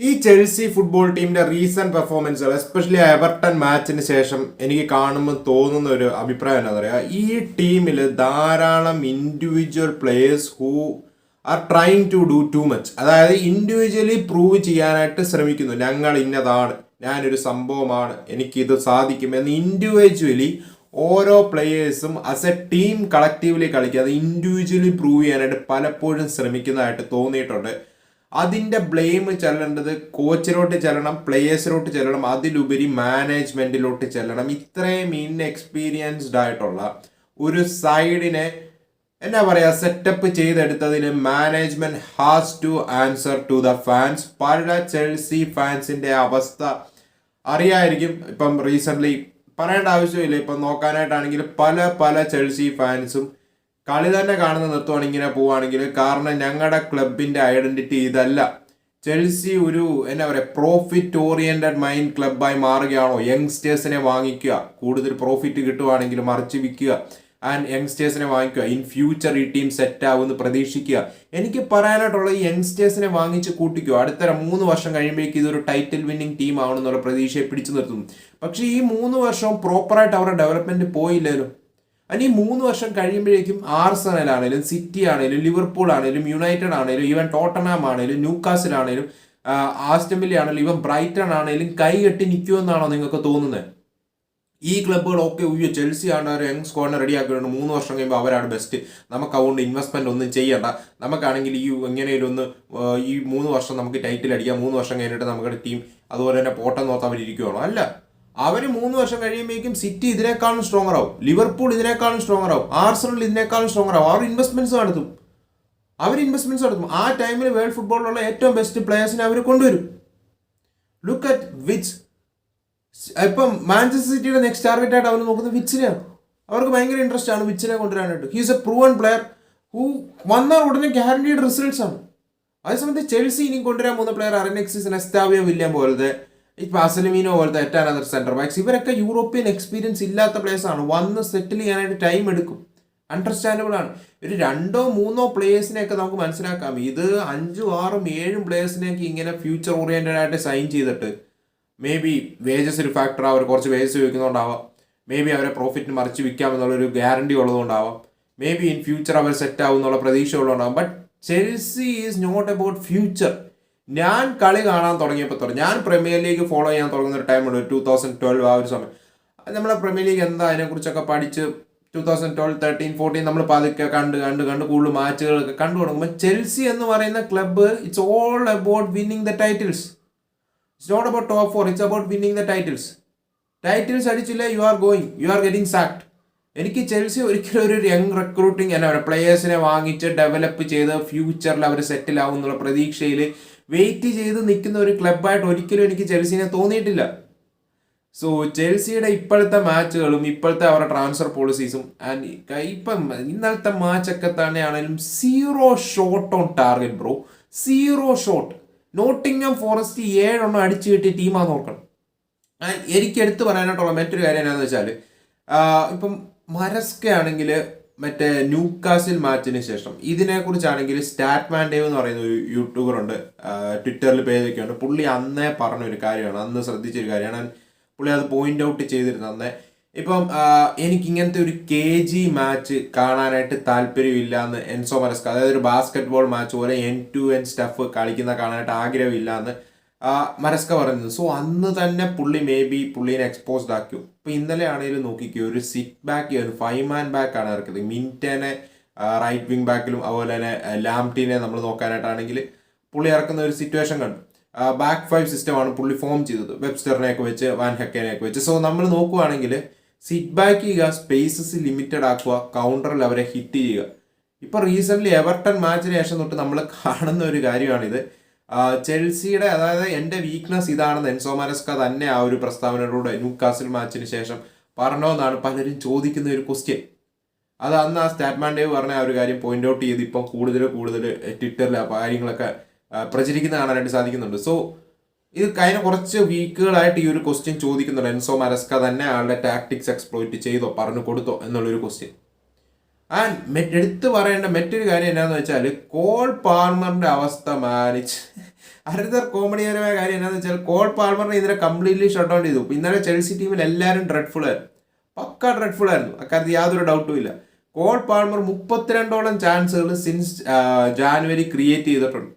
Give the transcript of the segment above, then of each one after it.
ഈ Chelsea football ടീമിന്റെ recent പെർഫോമൻസുകൾ എസ്പെഷ്യലി എവർട്ടൺ മാച്ചിന് ശേഷം എനിക്ക് കാണുമ്പോൾ തോന്നുന്ന ഒരു അഭിപ്രായം എന്താ പറയുക ഈ ടീമിൽ ധാരാളം individual players who are trying to do too much അതായത് ഇൻഡിവിജ്വലി പ്രൂവ് ചെയ്യാനായിട്ട് ശ്രമിക്കുന്നു. ഞങ്ങൾ ഇന്നതാണ് ഞാനൊരു സംഭവമാണ് എനിക്കിത് സാധിക്കും എന്ന് ഇൻഡിവിജ്വലി ഓരോ പ്ലേയേഴ്സും ആസ് എ ടീം കളക്റ്റീവ്ലി കളിക്കുക. അത് ഇൻഡിവിജ്വലി പ്രൂവ് ചെയ്യാനായിട്ട് പലപ്പോഴും ശ്രമിക്കുന്നതായിട്ട് തോന്നിയിട്ടുണ്ട്. അതിന്റെ ബ്ലെയിം ചെല്ലേണ്ടത് കോച്ചിലോട്ട് ചെല്ലണം പ്ലേയേഴ്സിലോട്ട് ചെല്ലണം അതിലുപരി മാനേജ്മെന്റിലോട്ട് ചെല്ലണം. ഇത്രയും ഇൻഎക്സ്പീരിയൻസ്ഡ് ആയിട്ടുള്ള ഒരു സൈഡിനെ എന്നാ പറയാ സെറ്റപ്പ് ചെയ്തെടുത്തതിന് management has to answer to the fans പല ചെൽസി ഫാൻസിന്റെ അവസ്ഥ അറിയായിരിക്കും. ഇപ്പം റീസെന്റ് പറയേണ്ട ആവശ്യമില്ല. ഇപ്പം നോക്കാനായിട്ടാണെങ്കിൽ പല പല ചെൽസി ഫാൻസും കളി തന്നെ കാണുന്ന നിർത്തുവാണ് ഇങ്ങനെ പോവുകയാണെങ്കിൽ കാരണം ഞങ്ങളുടെ ക്ലബിന്റെ ഐഡന്റിറ്റി ഇതല്ല. ചെൽസി ഒരു എന്നാ പറയുക പ്രോഫിറ്റ് ഓറിയന്റഡ് മൈൻഡ് ക്ലബായി മാറുകയാണോ? യങ്സ്റ്റേഴ്സിനെ വാങ്ങിക്കുക. കൂടുതൽ പ്രോഫിറ്റ് കിട്ടുവാണെങ്കിൽ മറിച്ച് വിൽക്കുക. ആൻഡ് യങ്സ്റ്റേഴ്സിനെ വാങ്ങിക്കുക. ഇൻ ഫ്യൂച്ചർ ഈ ടീം സെറ്റ് ആവുമെന്ന് പ്രതീക്ഷിക്കുക. എനിക്ക് പറയാനായിട്ടുള്ള ഈ യങ്സ്റ്റേഴ്സിനെ വാങ്ങിച്ച് കൂട്ടിക്കുക അടുത്ത മൂന്ന് വർഷം കഴിയുമ്പോഴേക്ക് ഇതൊരു ടൈറ്റിൽ വിന്നിംഗ് ടീം ആവണമെന്നുള്ള പ്രതീക്ഷയെ പിടിച്ചു നിർത്തുന്നു. പക്ഷേ ഈ മൂന്ന് വർഷവും പ്രോപ്പറായിട്ട് അവരുടെ ഡെവലപ്മെന്റ് പോയില്ലല്ലോ ഈ മൂന്ന് വർഷം കഴിയുമ്പോഴേക്കും ആർസണൽ ആണെങ്കിലും സിറ്റി ആണെങ്കിലും ലിവർപൂൾ ആണെങ്കിലും യുണൈറ്റഡ് ആണെങ്കിലും ഈവൻ ടോട്ടനാം ആണെങ്കിലും ന്യൂക്കാസിൽ ആണെങ്കിലും ആസ്റ്റമിലി ആണെങ്കിലും ഈവൻ ബ്രൈറ്റൺ ആണെങ്കിലും കൈ കെട്ടി നിൽക്കുമെന്നാണോ നിങ്ങൾക്ക് തോന്നുന്നത്? ഈ ക്ലബ്ബുകളൊക്കെ ഉയ്യോ ചെൽസി ആണ് ഒരു യങ് സ്ക്വാഡിനെ റെഡി ആക്കിയിട്ടുണ്ട് മൂന്ന് വർഷം കഴിയുമ്പോൾ അവരാണ് ബെസ്റ്റ്. നമുക്ക് അതുകൊണ്ട് ഇൻവെസ്റ്റ്മെന്റ് ഒന്നും ചെയ്യണ്ട. നമുക്കാണെങ്കിൽ ഈ എങ്ങനെയും ഒന്ന് ഈ മൂന്ന് വർഷം നമുക്ക് ടൈറ്റിൽ അടിക്കാം. മൂന്ന് വർഷം കഴിഞ്ഞിട്ട് നമ്മുടെ ടീം അതുപോലെ തന്നെ പോട്ടം വേണ്ടി അവരിയ്ക്കുകയാണോ അല്ല. അവർ മൂന്ന് വർഷം കഴിയുമ്പോഴേക്കും സിറ്റി ഇതിനേക്കാളും സ്ട്രോങ്ങർ ആവും. ലിവർപൂൾ ഇതിനേക്കാളും സ്ട്രോങ്ങർ ആവും. ആർസണൽ ഇതിനേക്കാളും സ്ട്രോങ്ങർ ആവും. അവർ ഇൻവെസ്റ്റ്മെന്റ്സ് നടത്തും. അവർ ഇൻവെസ്റ്റ്മെന്റ്സ് നടത്തും. ആ ടൈമിൽ വേൾഡ് ഫുട്ബോളിലുള്ള ഏറ്റവും ബെസ്റ്റ് പ്ലെയേഴ്സിനെ അവർ കൊണ്ടുവരും. ലുക്ക് അറ്റ് വിച്ച് ഇപ്പം മാഞ്ചസ്റ്റർ സിറ്റിയുടെ നെക്സ്റ്റ് ടാർഗറ്റ് ആയിട്ട് അവർ നോക്കുന്നത് വിച്ചിനെയാണ് അവർക്ക് ഭയങ്കര ഇൻട്രസ്റ്റ് ആണ് വിച്ചിനെ കൊണ്ടുവരാനായിട്ട്. He's a proven player who വന്നാൽ ഉടനെ ഗ്യാരണ്ടീഡ് റിസൾട്ട്സ് ആണ്. അതേസമയത്ത് ചെൽസി ഇനി കൊണ്ടുവരാൻ പോകുന്ന പ്ലെയർ അറിനെക്സിസ് നെസ്താവിയ വില്യം പോലത്തെ ഇപ്പൊ അസലമീനോ പോലത്തെ ഏറ്റവും അതർ സെന്റർ ബാക്സ് ഇവരൊക്കെ യൂറോപ്യൻ എക്സ്പീരിയൻസ് ഇല്ലാത്ത പ്ലേയേഴ്സ് ആണ്. വന്ന് സെറ്റിൽ ചെയ്യാനായിട്ട് ടൈം എടുക്കും. അണ്ടർസ്റ്റാൻഡബിൾ ആണ്. ഒരു രണ്ടോ മൂന്നോ പ്ലേയേഴ്സിനെയൊക്കെ നമുക്ക് മനസ്സിലാക്കാം. ഇത് അഞ്ചും ആറും ഏഴും പ്ലേയേഴ്സിനെയൊക്കെ ഇങ്ങനെ ഫ്യൂച്ചർ ഓറിയന്റഡ് ആയിട്ട് സൈൻ ചെയ്തിട്ട് മേ ബി വേജസ് ഒരു ഫാക്ടർ അവർ കുറച്ച് വേജസ് വയ്ക്കുന്നതുകൊണ്ടാവാം മേ ബി അവരെ പ്രോഫിറ്റ് മറിച്ച് വിൽക്കാം എന്നുള്ളൊരു ഗ്യാരണ്ടി ഉള്ളതുകൊണ്ടാവാം. മേ ബി ഇൻ ഫ്യൂച്ചർ അവർ സെറ്റ് ആവും എന്നുള്ള പ്രതീക്ഷ ഉള്ളതുകൊണ്ടാവും but Chelsea is not about future ഞാൻ കളി കാണാൻ തുടങ്ങിയപ്പോൾ തുടങ്ങി ഞാൻ പ്രീമിയർ ലീഗ് ഫോളോ ചെയ്യാൻ തുടങ്ങുന്ന ഒരു ടൈമുണ്ട് ടൂ തൗസൻഡ് ട്വൽവ് ആ ഒരു സമയം. നമ്മളെ പ്രീമിയർ ലീഗ് എന്താ അതിനെക്കുറിച്ചൊക്കെ പഠിച്ച് two thousand twelve thirteen fourteen നമ്മൾ പതുക്കെ കണ്ട് കണ്ട് കണ്ട് കൂടുതൽ മാച്ചുകളൊക്കെ കണ്ടു തുടങ്ങുമ്പോൾ ചെൽസി എന്ന് പറയുന്ന club it's all about winning the titles it's not about top four it's about winning the titles titles അടിച്ചില്ല you are going you are getting sacked എനിക്ക് ചെൽസി ഒരിക്കലും ഒരു യങ് റിക്രൂട്ടിങ് എന്നാ പറയുക പ്ലേയേഴ്സിനെ വാങ്ങിച്ച് ഡെവലപ്പ് ചെയ്ത് ഫ്യൂച്ചറിൽ അവർ സെറ്റിൽ ആവും എന്നുള്ള പ്രതീക്ഷയിൽ വെയിറ്റ് ചെയ്ത് നിൽക്കുന്ന ഒരു ക്ലബായിട്ട് ഒരിക്കലും എനിക്ക് ചെൽസിനെ തോന്നിയിട്ടില്ല. സോ ചെൽസിയുടെ ഇപ്പോഴത്തെ മാച്ചുകളും ഇപ്പോഴത്തെ അവരുടെ ട്രാൻസ്ഫർ പോളിസീസും ആൻഡ് ഇപ്പം ഇന്നലത്തെ മാച്ചൊക്കെ തന്നെയാണെങ്കിലും zero shot on target bro zero shot Nottingham Forest ഏഴെണ്ണം അടിച്ചു കിട്ടിയ ടീമാന്ന് നോക്കണം ആൻഡ് എനിക്ക് എടുത്തു പറയാനായിട്ടുള്ള മറ്റൊരു കാര്യം എന്താണെന്ന് വെച്ചാൽ ഇപ്പം മരസ്ക ആണെങ്കിൽ മറ്റേ ന്യൂക്കാസിൽ മാച്ചിന് ശേഷം. ഇതിനെക്കുറിച്ചാണെങ്കിൽ സ്റ്റാറ്റ് മാൻഡേവ് എന്ന് പറയുന്ന ഒരു യൂട്യൂബർ ഉണ്ട് ട്വിറ്ററിൽ പേജൊക്കെ ഉണ്ട് പുള്ളി അന്നേ പറഞ്ഞൊരു കാര്യമാണ് അന്ന് ശ്രദ്ധിച്ചൊരു കാര്യമാണ്. പുള്ളി അത് പോയിന്റ് ഔട്ട് ചെയ്തിരുന്നത് അന്നേ. ഇപ്പം എനിക്ക് ഇങ്ങനത്തെ ഒരു കെ ജി മാച്ച് കാണാനായിട്ട് താല്പര്യമില്ല എന്ന് എൻസോ മരസ്ക അതായത് ഒരു ബാസ്കറ്റ്ബോൾ മാച്ച് പോലെ എൻ ടു എൻ സ്റ്റഫ് കളിക്കുന്ന കാണാനായിട്ട് ആഗ്രഹമില്ല എന്ന് മരസ്ക പറയുന്നത്. സോ അന്ന് തന്നെ പുള്ളി മേ ബി പുള്ളീനെ എക്സ്പോസ്ഡ് ആക്കി. ഇപ്പൊ ഇന്നലെ ആണെങ്കിലും നോക്കിക്കോ ഒരു സിറ്റ് ബാക്ക് ഒരു ഫൈവ് മാൻ ബാക്ക് ആണ് ഇറക്കുന്നത് മിന്റനെ റൈറ്റ് വിങ് ബാക്കിലും അതുപോലെ തന്നെ ലാംടീനെ നമ്മൾ നോക്കാനായിട്ടാണെങ്കിൽ പുള്ളി ഇറക്കുന്ന ഒരു സിറ്റുവേഷൻ കണ്ടു. ബാക്ക് ഫൈവ് സിസ്റ്റമാണ് പുള്ളി ഫോം ചെയ്തത്. വെബ്സ്റ്ററിനെയൊക്കെ വെച്ച് വാൻ ഹെക്കനെയൊക്കെ വെച്ച്. സോ നമ്മൾ നോക്കുവാണെങ്കിൽ സിറ്റ് ബാക്ക് ചെയ്യുക സ്പേസസ് ലിമിറ്റഡ് ആക്കുക കൗണ്ടറിൽ അവരെ ഹിറ്റ് ചെയ്യുക. ഇപ്പൊ റീസെന്റ് എവർട്ടൺ മാച്ചിന് ശേഷം തൊട്ട് നമ്മൾ കാണുന്ന ഒരു കാര്യമാണിത്. ചെൽസിയുടെ അതായത് എന്റെ വീക്ക്നെസ് ഇതാണെന്ന് എൻസോ മരസ്ക തന്നെ ആ ഒരു പ്രസ്താവനയിലൂടെ ന്യൂക്കാസിൽ മാച്ചിന് ശേഷം പറഞ്ഞോന്നാണ് പലരും ചോദിക്കുന്ന ഒരു ക്വസ്റ്റ്യൻ അത് അന്ന് ആ സ്റ്റാറ്റ്മാൻ ഡേവ് പറഞ്ഞ ആ ഒരു കാര്യം പോയിന്റ് ഔട്ട് ചെയ്ത് ഇപ്പം കൂടുതൽ കൂടുതൽ ട്വിറ്ററിൽ കാര്യങ്ങളൊക്കെ പ്രചരിക്കുന്ന കാണാനായിട്ട് സാധിക്കുന്നുണ്ട്. സോ ഇത് കഴിഞ്ഞ കുറച്ച് വീക്കുകളായിട്ട് ഈ ഒരു ക്വസ്റ്റ്യൻ ചോദിക്കുന്നുണ്ട്. എൻസോ മരസ്ക തന്നെ ആളുടെ ടാക്ടിക്സ് എക്സ്പ്ലോയിറ്റ് ചെയ്തോ പറഞ്ഞു കൊടുത്തോ എന്നുള്ളൊരു ക്വസ്റ്റ്യൻ ആൻഡ് എടുത്തു പറയേണ്ട മറ്റൊരു കാര്യം എന്താണെന്ന് വെച്ചാൽ കോൾ പാർമറിന്റെ അവസ്ഥ മാനിച്ച്. അരുതർ കോമഡിപരമായ കാര്യം എന്താണെന്ന് വെച്ചാൽ കോൾ പാൾമറിനെ ഇതിനെ കംപ്ലീറ്റ്ലി ഷട്ട് ഔട്ട് ചെയ്തു. ഇന്നലെ ചെൽസി ടീമിൽ എല്ലാവരും ഡ്രെഡ്ഫുൾ ആയിരുന്നു. പക്ക ഡ്രെഡ്ഫുൾ ആയിരുന്നു. അക്കാര്യത്തിൽ യാതൊരു ഡൗട്ടും ഇല്ല. കോൾ പാൾമർ മുപ്പത്തിരണ്ടോളം ചാൻസുകൾ സിൻസ് ജാനുവരി ക്രിയേറ്റ് ചെയ്തിട്ടുണ്ട്.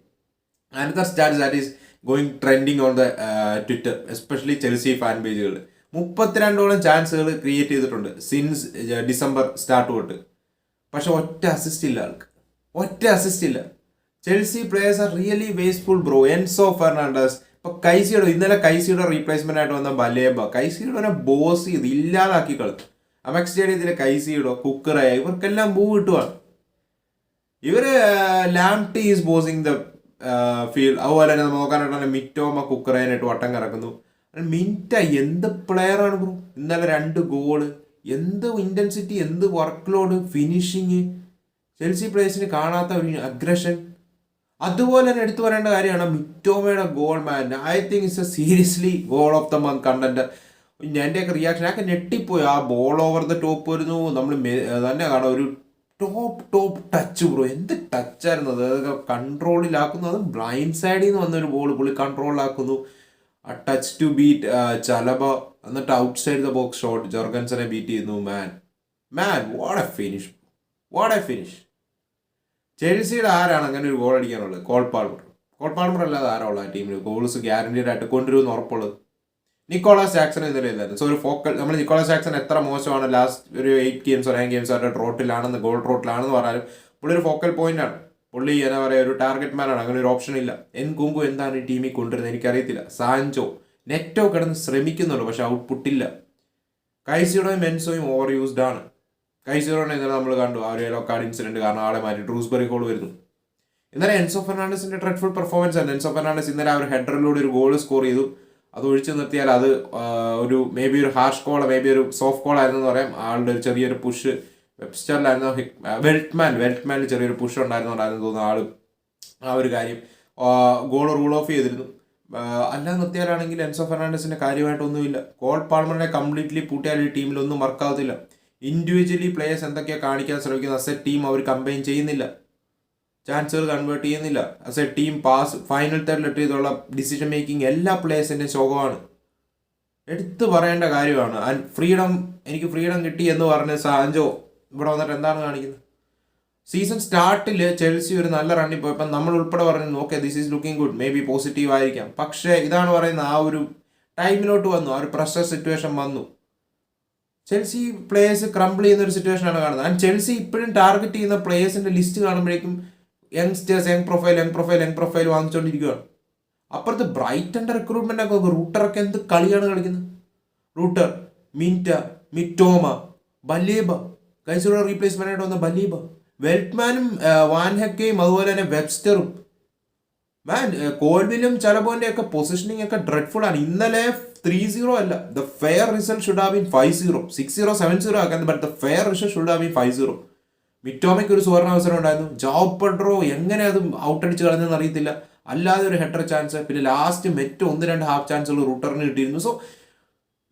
Another stars that is going trending on the Twitter especially Chelsea fan പേജുകൾ മുപ്പത്തിരണ്ടോളം ചാൻസുകൾ ക്രിയേറ്റ് ചെയ്തിട്ടുണ്ട് സിൻസ് ഡിസംബർ സ്റ്റാർട്ട് തൊട്ട്. പക്ഷെ ഒറ്റ അസിസ്റ്റ് ഇല്ല ആൾക്ക്. ഒറ്റ അസിസ്റ്റ് ഇല്ല. Chelsea players are really wasteful bro Enzo Fernandez ഇപ്പൊ കൈസിയുടെ ഇന്നലെ കൈസിയുടെ റീപ്ലേസ്മെന്റ് ആയിട്ട് വന്ന ബലേബ കൈസിയുടെ ബോസ് ചെയ്ത് ഇല്ലാതാക്കി കളിച്ചു. അമക് സ്റ്റേഡിയത്തിലെ കൈസിയുടെ കുക്കറായ ഇവർക്കെല്ലാം പൂ കിട്ടുവാണ്. ഇവർ Lamptey is bossing the field അതുപോലെ തന്നെ നോക്കാനായിട്ടാണ് നോക്കാനായിട്ട് മിറ്റോമ കുക്കറേനായിട്ട് വട്ടം കറക്കുന്നു. മിന്റ എന്ത് പ്ലെയറാണ് ബ്രോ ഇന്നലെ രണ്ട് ഗോൾ എന്ത് ഇന്റൻസിറ്റി എന്ത് വർക്ക് ലോഡ് ഫിനിഷിങ് ചെൽസി പ്ലേയേഴ്സിന് കാണാത്ത ഒരു അഗ്രഷൻ അതുപോലെ തന്നെ എടുത്തു പറയേണ്ട കാര്യമാണ് മിറ്റോമയുടെ goal man I think it's a seriously goal of the month content എന്റെയൊക്കെ റിയാക്ഷൻ ഒക്കെ ഞെട്ടിപ്പോയി. ആ ബോൾ ഓവർ ദ ടോപ്പ് വരുന്നു. നമ്മൾ തന്നെ കാണാം. ഒരു ടോപ്പ് ടോപ്പ് ടച്ച് ബ്രോ എന്ത് ടച്ചായിരുന്നു അത്? അതൊക്കെ കൺട്രോളിലാക്കുന്നു അത് ബ്ലൈൻഡ് സൈഡിൽ നിന്ന് വന്നൊരു ബോൾ പുള്ളി കൺട്രോളിലാക്കുന്നു ആ ടച്ച് ടു ബീറ്റ് ചലബ എന്നിട്ട് outside the box shot ജോർഗൻസനെ ബീറ്റ് ചെയ്യുന്നു. Man man what a finish what a finish ചെൽസിയുടെ ആരാണ് അങ്ങനെ ഒരു ഗോൾ അടിക്കാനുള്ളത്? കോൾ പാൾമർ കോൾ പാൾമർ അല്ലാതെ ആരാ ഉള്ളത് ടീമിൽ ഗോൾസ് ഗ്യാരണ്ടീഡ് ആയിട്ട് കൊണ്ടുവരുമെന്ന് ഉറപ്പുള്ളത്. നിക്കോളാസ് ജാക്സൺ ഇന്നലെ ഇല്ലായിരുന്നു സോ ഒരു ഫോക്കൽ നമ്മൾ നിക്കോളാസ് ജാക്സൺ എത്ര മോശമാണ് ലാസ്റ്റ് ഒരു എയ്റ്റ് ഗെയിംസ് നയൻ ഗെയിംസ് അവരുടെ ട്രോട്ടിലാണെന്ന് ഗോൾ ട്രോട്ടിലാണെന്ന് പറഞ്ഞാലും പുള്ളി ഒരു ഫോക്കൽ പോയിന്റ് ആണ്. പുള്ളി എന്താ പറയുക ഒരു ടാർഗറ്റ് മാനാണ് അങ്ങനെ ഒരു ഓപ്ഷൻ ഇല്ല. എൻ കുങ്കു എന്താണ് ഈ ടീമിൽ കൊണ്ടുവരുന്നത് എനിക്കറിയത്തില്ല. സാഞ്ചോ നെറ്റോ കിടന്ന് ശ്രമിക്കുന്നുണ്ട് പക്ഷെ ഔട്ട്പുട്ട് ഇല്ല. കൈസിയോയും മെൻസോയും ഓവർ യൂസ്ഡ് ആണ്. കൈസിയോടെ ഇന്നലെ നമ്മൾ കണ്ടു ആ ഒരു യെല്ലോ കാർഡ് ഇൻസിഡന്റ് കാരണം ആളെ മാറ്റി ഡ്രൂസ്ബറി ഗോൾ വരുന്നു. ഇന്നലെ എൻസോ ഫെർണാണ്ടസിന്റെ ഡ്രെഡ്ഫുൾ പെർഫോമൻസ് ആണ് എൻസോ ഫെർണാണ്ടസ് ഇന്നലെ ആ ഒരു ഹെഡറിലൂടെ ഒരു ഗോൾ സ്കോർ ചെയ്തു. അത് ഒഴിച്ചു നിർത്തിയാൽ അത് ഒരു മേ ബി ഒരു ഹാർഷ് കോൾ മേ ബി ഒരു സോഫ്റ്റ് കോൾ ആയിരുന്നു എന്ന് പറയാം. ആളുടെ ഒരു ചെറിയൊരു പുഷ് വെബ്സ്റ്ററിലായിരുന്നു വെൽറ്റ്മാൻ വെൽറ്റ്മാനിൽ ചെറിയൊരു പുഷ് ഉണ്ടായിരുന്നുണ്ടായിരുന്നു തോന്നുന്നു ആൾ ആ ഒരു കാര്യം ഗോൾ റൂൾ ഓഫ് ചെയ്തിരുന്നു. അല്ലാതെ നിർത്തിയാലാണെങ്കിൽ എൻസോ ഫെർണാണ്ടസിന്റെ കാര്യമായിട്ടൊന്നുമില്ല. കോൾ പാൾമറിനെ കംപ്ലീറ്റ്ലി പൂട്ടിയാൽ ഈ ടീമിലൊന്നും വർക്കാവത്തില്ല ഇൻഡിവിജ്വലി പ്ലേയേഴ്സ് എന്തൊക്കെയാണ് കാണിക്കാൻ ശ്രമിക്കുന്നത്? അസ് എ ടീം അവർ കമ്പൈൻ ചെയ്യുന്നില്ല. ചാൻസുകൾ കൺവേർട്ട് ചെയ്യുന്നില്ല. As a team pass final third letter ചെയ്തുള്ള ഡിസിഷൻ മേക്കിംഗ് എല്ലാ പ്ലേയേഴ്സിന്റെയും ശോകമാണ്. എടുത്തു പറയേണ്ട കാര്യമാണ്. ഫ്രീഡം എനിക്ക് ഫ്രീഡം കിട്ടി എന്ന് പറഞ്ഞ് സാഞ്ചോ ഇവിടെ വന്നിട്ട് എന്താണ് കാണിക്കുന്നത്? സീസൺ സ്റ്റാർട്ടിൽ ചെൽസി ഒരു നല്ല റണ്ണിൽ പോയപ്പോൾ നമ്മൾ ഉൾപ്പെടെ പറഞ്ഞു okay this is looking good maybe positive ആയിരിക്കാം. പക്ഷേ ഇതാണ് പറയുന്ന ആ ഒരു ടൈമിലോട്ട് വന്നു. ആ ഒരു പ്രഷർ സിറ്റുവേഷൻ വന്നു. ചെൽസി പ്ലേയേഴ്സ് ക്രംബിൾ ചെയ്യുന്ന ഒരു സിറ്റുവേഷൻ ആണ് കാണുന്നത്. ആൻഡ് ചെൽസി ഇപ്പോഴും ടാർഗറ്റ് ചെയ്യുന്ന പ്ലേയേഴ്സിന്റെ list കാണുമ്പോഴേക്കും youngsters young profile young profile young profile വാങ്ങിച്ചുകൊണ്ടിരിക്കുകയാണ് അപ്പുറത്ത് ബ്രൈറ്റന്റെ റിക്രൂട്ട്മെന്റ് ഒക്കെ റൂട്ടറൊക്കെ എന്ത് കളിയാണ് കളിക്കുന്നത്? റൂട്ടർ മിന്റ മിറ്റോമ ബലീബ കൈസൂടെ റീപ്ലേസ്മെന്റ് ആയിട്ട് വന്ന ബലീബ വെൽറ്റ്മാനും വാൻഹക്കയും അതുപോലെ തന്നെ വെബ്സ്റ്ററും. മാൻ കോൾവിലും ചലബോന്റെ ഒക്കെ പൊസിഷനിങ് ഒക്കെ ഡ്രെഡ്ഫുൾ ആണ് ഇന്നലെ ത്രീ സീറോ അല്ല the fair result should have been five zero six zero seven zero ആക്കാൻ but the fair result should have been five zero മിറ്റോമയ്ക്ക് ഒരു സുവർണ അവസരം ഉണ്ടായിരുന്നു. ജോബ് പെഡ്രോ എങ്ങനെ അത് ഔട്ട് അടിച്ച് കളഞ്ഞെന്ന് അറിയത്തില്ല. അല്ലാതെ ഒരു ഹെഡർ ചാൻസ് പിന്നെ ലാസ്റ്റ് മെറ്റ് ഒന്ന് രണ്ട് ഹാഫ് ചാൻസുകൾ റൂട്ടറിന് കിട്ടിയിരുന്നു. So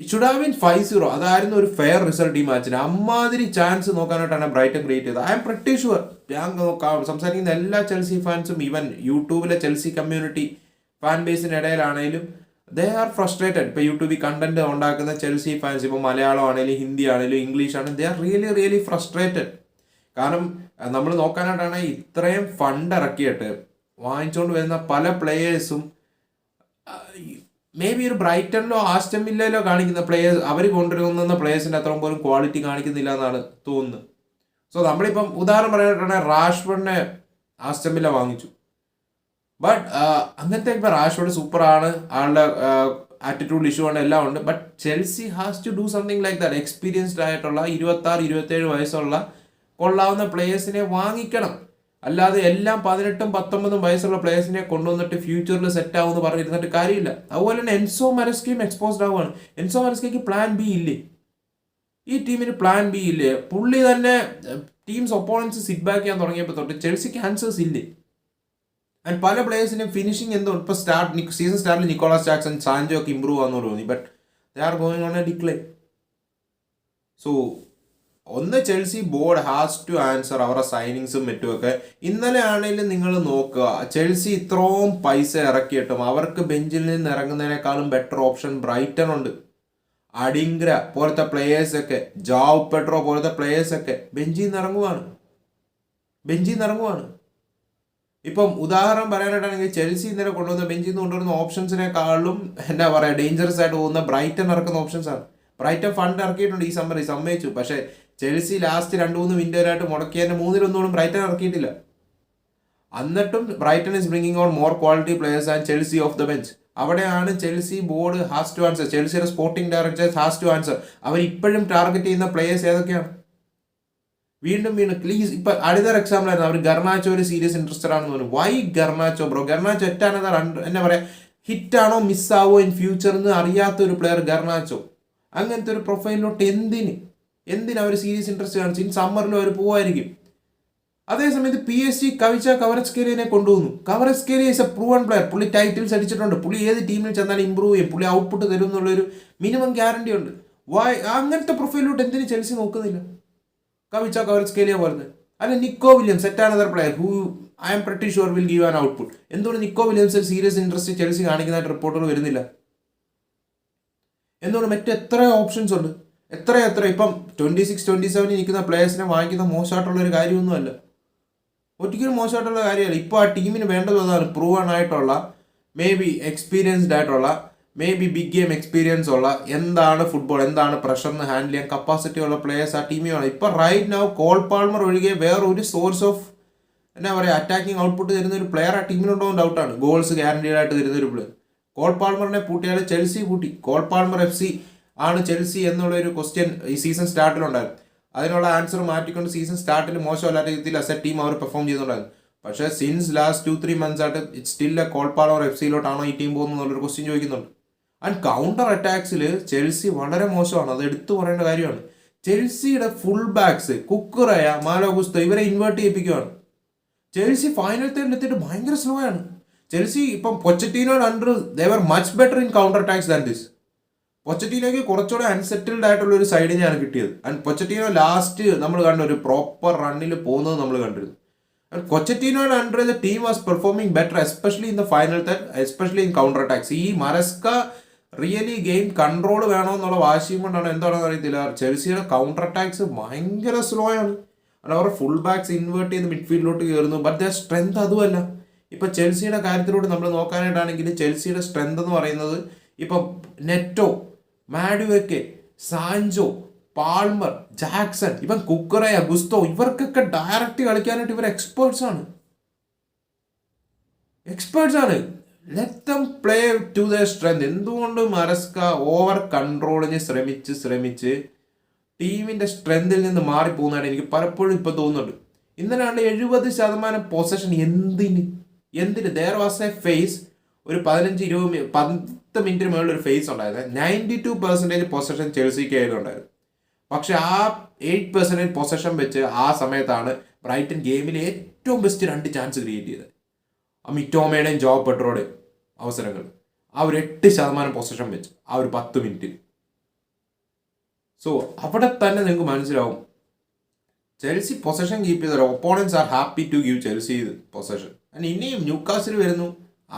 should have been five zero അതായിരുന്നു ഒരു ഫെയർ റിസൾട്ട് ഈ മാച്ചിന് അമ്മാതിരി ചാൻസ് നോക്കാനായിട്ടാണ് ബ്രൈറ്റൺ ക്രിയേറ്റ് ചെയ്തത്. ഐ എം പ്രട്ടി ഷുവർ ഞാൻ നോക്കാം. സംസാരിക്കുന്ന എല്ലാ ചെൽസി ഫാൻസും ഈവൻ യൂട്യൂബിലെ ചെൽസി കമ്മ്യൂണിറ്റി ഫാൻ ബേസിന് ഇടയിലാണെങ്കിലും ദേ ആർ ഫ്രസ്ട്രേറ്റഡ് ഇപ്പോൾ യൂട്യൂബിൽ കണ്ടന്റ് ഉണ്ടാക്കുന്ന ചെൽസി ഫാൻസ് ഇപ്പോൾ മലയാളം ആണെങ്കിലും ഹിന്ദി ആണെങ്കിലും ഇംഗ്ലീഷ് ആണെങ്കിലും they are really really frustrated കാരണം നമ്മൾ നോക്കാനായിട്ടാണ് ഇത്രയും ഫണ്ട് ഇറക്കിയിട്ട് വാങ്ങിച്ചുകൊണ്ട് വരുന്ന പല പ്ലേയേഴ്സും മേ ബി ഒരു ബ്രൈറ്റണിലോ ആസ്റ്റം വില്ലയിലോ കാണിക്കുന്ന പ്ലേയേഴ്സ് അവർ കൊണ്ടുവരുന്ന പ്ലേയേഴ്സിന്റെ അത്ര പോലും ക്വാളിറ്റി കാണിക്കുന്നില്ല എന്നാണ് തോന്നുന്നത്. സോ നമ്മളിപ്പം ഉദാഹരണം പറയാനായിട്ടാണ് റാഷ്ഫോർഡിനെ ആസ്റ്റം വില്ല വാങ്ങിച്ചു. ബട്ട് അങ്ങനത്തെ ഇപ്പം റാഷ്ഫോർഡ് സൂപ്പറാണ് ആളുടെ ആറ്റിറ്റ്യൂഡ് ഇഷ്യൂ ആണ് എല്ലാം ഉണ്ട്. But Chelsea has to do something like that experienced ആയിട്ടുള്ള ഇരുപത്തി ആറ് ഇരുപത്തേഴ് വയസ്സുള്ള കൊള്ളാവുന്ന പ്ലേയേഴ്സിനെ വാങ്ങിക്കണം. അല്ലാതെ എല്ലാം പതിനെട്ടും പത്തൊമ്പതും വയസ്സുള്ള പ്ലേയേഴ്സിനെ കൊണ്ടുവന്നിട്ട് ഫ്യൂച്ചറിൽ സെറ്റ് ആവുമെന്ന് പറഞ്ഞിരുന്നിട്ട് കാര്യമില്ല. അതുപോലെ തന്നെ എൻസോ മരസ്കയും എക്സ്പോസ്ഡ് ആവുകയാണ്. എൻസോ മരസ്കയ്ക്ക് പ്ലാൻ ബി ഇല്ലേ? ഈ ടീമിന് പ്ലാൻ ബി ഇല്ലേ? പുള്ളി തന്നെ ടീംസ് ഒപ്പോണൻസ് സിറ്റ് ബാക്ക് ചെയ്യാൻ തുടങ്ങിയപ്പോൾ തൊട്ട് ചെൽസിക്ക് ആൻസേഴ്സ് ഇല്ലേ? ആൻഡ് പല പ്ലേയേഴ്സിനും ഫിനിഷിംഗ് എന്തോ ഇപ്പോൾ സ്റ്റാർട്ട് സീസൺ സ്റ്റാർട്ടിൽ നിക്കോളാസ് ജാക്സൺ സാൻജോ ഒക്കെ ഇമ്പ്രൂവ് ആണെന്ന് തോന്നി but they are going on a decline so ഒന്ന് Chelsea board has to answer അവരുടെ സൈനിങ്സും മറ്റുമൊക്കെ. ഇന്നലെ ആണെങ്കിലും നിങ്ങൾ നോക്കുക ചെൽസി ഇത്രയും പൈസ ഇറക്കിയിട്ടും അവർക്ക് ബെഞ്ചിൽ നിന്ന് ഇറങ്ങുന്നതിനേക്കാളും ബെറ്റർ ഓപ്ഷൻ ബ്രൈറ്റൺ ഉണ്ട്. അഡിങ്ര പോലത്തെ പ്ലേയേഴ്സൊക്കെ ജാവ് പെട്രോ പോലത്തെ പ്ലേയേഴ്സൊക്കെ ബെഞ്ചിൽ നിന്ന് ഇറങ്ങുവാണ്. ബെഞ്ചിൽ നിന്ന് ഇറങ്ങുവാണ്. ഇപ്പം ഉദാഹരണം പറയാനായിട്ടാണെങ്കിൽ ചെൽസി ഇന്നലെ കൊണ്ടുവന്ന ബെഞ്ചിൽ നിന്ന് കൊണ്ടുവരുന്ന ഓപ്ഷൻസിനെക്കാളും എന്താ പറയുക ഡേഞ്ചറസ് ആയിട്ട് പോകുന്ന ബ്രൈറ്റൺ ഇറക്കുന്ന ഓപ്ഷൻസ് ആണ്. ബ്രൈറ്റൺ ഫണ്ട് ഇറക്കിയിട്ടുണ്ട് ഈ സമ്മറി സമ്മതിച്ചു. പക്ഷേ ചെൽസി ലാസ്റ്റ് രണ്ട് മൂന്ന് വിൻഡോയിലായിട്ട് മുടക്കിയതിന്റെ മൂന്നിലൊന്നോളം ബ്രൈറ്റൺ ഇറക്കിയിട്ടില്ല. എന്നിട്ടും Brighton is bringing on more quality players and Chelsea off the bench അവിടെയാണ് Chelsea board has to answer ചെൽസിയുടെ sporting directors has to answer അവർ ഇപ്പോഴും ടാർഗറ്റ് ചെയ്യുന്ന പ്ലേയേഴ്സ് ഏതൊക്കെയാണ്? വീണ്ടും വീണ്ടും പ്ലീസ് ഇപ്പൊ അടുത്തൊരു എക്സാമ്പിൾ ആയിരുന്നു. അവർ ഗർണാച്ചോ ഒരു സീരിയസ് ഇൻട്രസ്റ്റഡ് ആണെന്ന് പറഞ്ഞു. വൈ ഗർണാച്ചോ ബ്രോ ഗർണാച്ചോ ഒറ്റാണ് എന്താ പറയാ? ഹിറ്റാണോ മിസ്സാവോ ഇൻ ഫ്യൂച്ചർ എന്ന് അറിയാത്ത ഒരു പ്ലെയർ ഗർണാച്ചോ. അങ്ങനത്തെ ഒരു പ്രൊഫൈലിലോട്ട് എന്തിന്? എന്തിന് ഒരു സീരിയസ് ഇൻട്രസ്റ്റ് കാണിച്ചു? ഇനി സമ്മറിലും അവർ പോവായിരിക്കും. അതേസമയത്ത് പി എസ് ജി കവിച്ച കവറേജ് കേരിയനെ കൊണ്ടുവന്നു. കേരി ഇസ് എ പ്രൂവൺ പ്ലെയർ പുള്ളി ടൈറ്റിൽസ് അടിച്ചിട്ടുണ്ട്. പുള്ളി ഏത് ടീമിൽ ചെന്നാലും ഇമ്പ്രൂവ് ചെയ്യും. പുള്ളി ഔട്ട്പുട്ട് തരും എന്നുള്ളൊരു മിനിമം ഗ്യാരണ്ടി ഉണ്ട്. വൈ അങ്ങനത്തെ പ്രൊഫൈലിലോട്ട് എന്തിനു ചെൽസി നോക്കുന്നില്ല? കവിച്ച കവറേജ് കേരിയ പോലത്തെ. അല്ല Nico Williams set another player who I'm pretty sure will give an output എന്തുകൊണ്ട് Nico Williams serious interest Chelsea കാണിക്കുന്നതായിട്ട് റിപ്പോർട്ടുകൾ വരുന്നില്ല? എന്തുകൊണ്ട് മറ്റെത്ര ഓപ്ഷൻസ് ഉണ്ട്? എത്ര എത്ര? ഇപ്പം ട്വന്റി സിക്സ് ട്വന്റി സെവനിൽ നിൽക്കുന്ന പ്ലേയേഴ്സിനെ വാങ്ങിക്കുന്ന മോശമായിട്ടുള്ള ഒരു കാര്യമൊന്നുമല്ല. ഒരിക്കലും മോശമായിട്ടുള്ള കാര്യമല്ല. ഇപ്പോൾ ആ ടീമിന് വേണ്ടത് അതാണ്. പ്രൂവൺ ആയിട്ടുള്ള മേ ബി എക്സ്പീരിയൻസ്ഡ് ആയിട്ടുള്ള maybe big game experience ഉള്ള എന്താണ് ഫുട്ബോൾ എന്താണ് പ്രഷറിന് ഹാൻഡിൽ ചെയ്യാൻ കപ്പാസിറ്റി ഉള്ള പ്ലേയേഴ്സ് ആ ടീമിൽ വേണം. ഇപ്പോൾ റൈറ്റ് നൗ കോൾ പാൾമർ ഒഴികെ വേറെ ഒരു സോഴ്സ് ഓഫ് എന്നാ പറയുക അറ്റാക്കിംഗ് ഔട്ട്പുട്ട് തരുന്ന ഒരു പ്ലെയർ ആ ടീമിലുണ്ടോ ഡൗട്ടാണ് ഗോൾസ് ഗ്യാരണ്ടീഡ് ആയിട്ട് തരുന്ന ഒരു പ്ലെയർ കോൾ പാൾമറിനെ പൂട്ടിയാൽ ചെൽസി പൂട്ടി. കോൾ പാൾമർ എഫ് സി ആണ് ചെൽസി എന്നുള്ള ഒരു ക്വസ്റ്റ്യൻ ഈ സീസൺ സ്റ്റാർട്ടിലുണ്ടായിരുന്നു അതിനുള്ള ആൻസർ മാറ്റിക്കൊണ്ട് സീസൺ സ്റ്റാർട്ടിൽ മോശമല്ലാത്ത രീതിയിൽ അസ ടീം അവർ പെർഫോം ചെയ്യുന്നുണ്ടായിരുന്നു പക്ഷേ since last two three months ആയിട്ട് it still a Cole Palmer F സിയിലോട്ടാണോ ഈ ടീം പോകുന്നത് എന്നുള്ളൊരു ക്വസ്റ്റ്യൻ ചോദിക്കുന്നുണ്ട്. ആൻഡ് കൗണ്ടർ അറ്റാക്സിൽ ചെൽസി വളരെ മോശമാണ്. അത് എടുത്തു പറയേണ്ട കാര്യമാണ്. ചെൽസിയുടെ ഫുൾ ബാക്സ് കുക്കുറയ മാലോഗുസ്തോ ഇവരെ ഇൻവേർട്ട് ചെയ്യിപ്പിക്കുകയാണ് ചെൽസി ഫൈനൽ തേർഡിൽ എത്തിയിട്ട് ഭയങ്കര സ്ലോ ആണ്. ചെൽസി ഇപ്പം Pochettino under they were much better in counter attacks than this പൊച്ചറ്റീനോയ്ക്ക് കുറച്ചുകൂടെ അൺസെറ്റിൽഡ് ആയിട്ടുള്ള ഒരു സൈഡിനെയാണ് കിട്ടിയത്. ആൻഡ് പൊച്ചറ്റീനോ ലാസ്റ്റ് നമ്മൾ കണ്ട ഒരു പ്രോപ്പർ റണ്ണിൽ പോകുന്നത് നമ്മൾ കണ്ടിരുന്നു. കൊച്ചറ്റീനോയുടെ under the team was performing better especially in the final third especially in counter attacks ഈ മരസ്ക റിയലി ഗെയിം കൺട്രോൾ വേണമെന്നുള്ള വാശിയും കൊണ്ടാണ് എന്താണെന്ന് അറിയത്തില്ല. ചെൽസിയുടെ കൗണ്ടർ അറ്റാക്സ് ഭയങ്കര സ്ലോ ആണ്. അവരുടെ ഫുൾ ബാക്സ് ഇൻവേർട്ട് ചെയ്ത് മിഡ്ഫീൽഡിലോട്ട് കയറുന്നു. ബട്ട് ദ സ്ട്രെങ്ത് അതുമല്ല. ഇപ്പൊ ചെൽസിയുടെ കാര്യത്തിലൂടെ നമ്മൾ നോക്കാനായിട്ടാണെങ്കിൽ ചെൽസിയുടെ സ്ട്രെങ്ത് എന്ന് പറയുന്നത് ഇപ്പം Neto Madueke Sancho Palmer Jackson ഇവൻ കുക്കറയ ഗുസ്തോ ഇവർക്കൊക്കെ ഡയറക്റ്റ് കളിക്കാനായിട്ട് ഇവർ എക്സ്പേർട്സ് ആണ്. എക്സ്പേർട്സ് ആണ്. Let play to the strength എന്തുകൊണ്ട് മരസ്ക ഓവർ കൺട്രോളിന് ശ്രമിച്ച് ശ്രമിച്ച് ടീമിന്റെ സ്ട്രെങ്തിൽ നിന്ന് മാറിപ്പോകുന്നതാണ് എനിക്ക് പലപ്പോഴും ഇപ്പൊ തോന്നുന്നുണ്ട്. ഇന്നലെ എഴുപത് ശതമാനം പൊസഷൻ എന്തിന്? എന്തിന്? ദർ വാസ് എ ഫേസ് ഒരു പതിനഞ്ച് ഇരുപത് പത്ത് മിനിറ്റിന് മുകളിൽ ഒരു ഫേസ് ഉണ്ടായിരുന്നു. നയന്റി ടു പെർസെന്റേജ് പൊസഷൻ ചെൽസിക്ക് ആയതുണ്ടായിരുന്നു പക്ഷെ ആ എയ്റ്റ് പെർസെന്റേജ് പൊസഷൻ വെച്ച് ആ സമയത്താണ് ബ്രൈറ്റൺ ഗെയിമിൽ ഏറ്റവും ബെസ്റ്റ് രണ്ട് ചാൻസ് ക്രിയേറ്റ് ചെയ്തത്. ആ മിറ്റോമയുടെയും ജോബ് പെട്രോയുടെയും അവസരങ്ങൾ. ആ ഒരു എട്ട് ശതമാനം പൊസഷൻ വെച്ച് ആ ഒരു പത്ത് മിനിറ്റ് സോ അവിടെ തന്നെ നിങ്ങൾക്ക് മനസ്സിലാവും. ചെൽസി പൊസഷൻ കീപ്പ് ചെയ്ത opponents are happy to give Chelsea possession and ഇനിയും ന്യൂക്കാസിൽ വരുന്നു.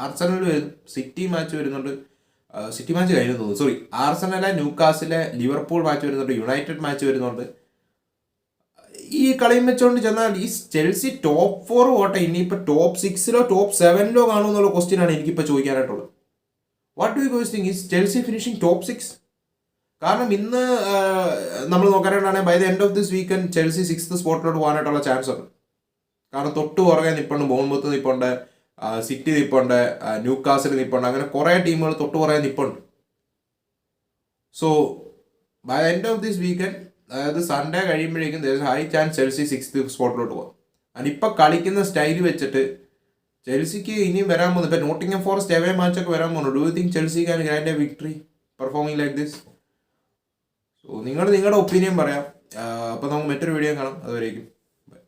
വരുന്നു സിറ്റി മാച്ച് വരുന്നുണ്ട്. സിറ്റി മാച്ച് കഴിഞ്ഞു തോന്നുന്നു. സോറി ആർസണലെ ന്യൂക്കാസിലെ ലിവർപൂൾ മാച്ച് വരുന്നുണ്ട്. യുണൈറ്റഡ് മാച്ച് വരുന്നുണ്ട്. ഈ കളിയും വെച്ചുകൊണ്ട് ചെന്നാൽ ഈ ചെൽസി ടോപ്പ് ഫോർ പോട്ടെ. ഇനിയിപ്പോൾ ടോപ്പ് സിക്സിലോ ടോപ്പ് സെവനിലോ കാണുമെന്നുള്ള ക്വസ്റ്റ്യൻ ആണ് എനിക്കിപ്പോൾ ചോദിക്കാനായിട്ടുള്ളത്. What do you guys think is Chelsea finishing top six കാരണം ഇന്ന് നമ്മൾ നോക്കാനായിട്ടാണെങ്കിൽ by the end of this weekend Chelsea sixth സ്പോട്ടിലോട്ട് പോകാനായിട്ടുള്ള ചാൻസ് ഉണ്ട്. കാരണം തൊട്ട് പുറകെ നിപ്പുണ്ട് ബോൺമുത്ത് നിപ്പുണ്ട്. സിറ്റി നിപ്പുണ്ട് ന്യൂ കാസിൽ നിപ്പുണ്ട് അങ്ങനെ കുറേ ടീമുകൾ തൊട്ട് കുറേ നിപ്പുണ്ട്. So by end of this weekend അതായത് സൺഡേ കഴിയുമ്പോഴേക്കും ഹൈ ചാൻസ് ചെൽസി സിക്സ്ത് സ്പോട്ടിലോട്ട് പോകും അതിന് ഇപ്പം കളിക്കുന്ന സ്റ്റൈൽ വെച്ചിട്ട് ചെൽസിക്ക് ഇനിയും വരാൻ പോകുന്നു. ഇപ്പം നോട്ടിംഗ് ഫോറസ്റ്റ് എവേ മാച്ചൊക്കെ വരാൻ പോകുന്നു. Do you think Chelsea can grind a victory performing like this so നിങ്ങൾ നിങ്ങളുടെ ഒപ്പീനിയൻ പറയാം. അപ്പോൾ നമുക്ക് മറ്റൊരു വീഡിയോ കാണാം. അതുവരേക്കും.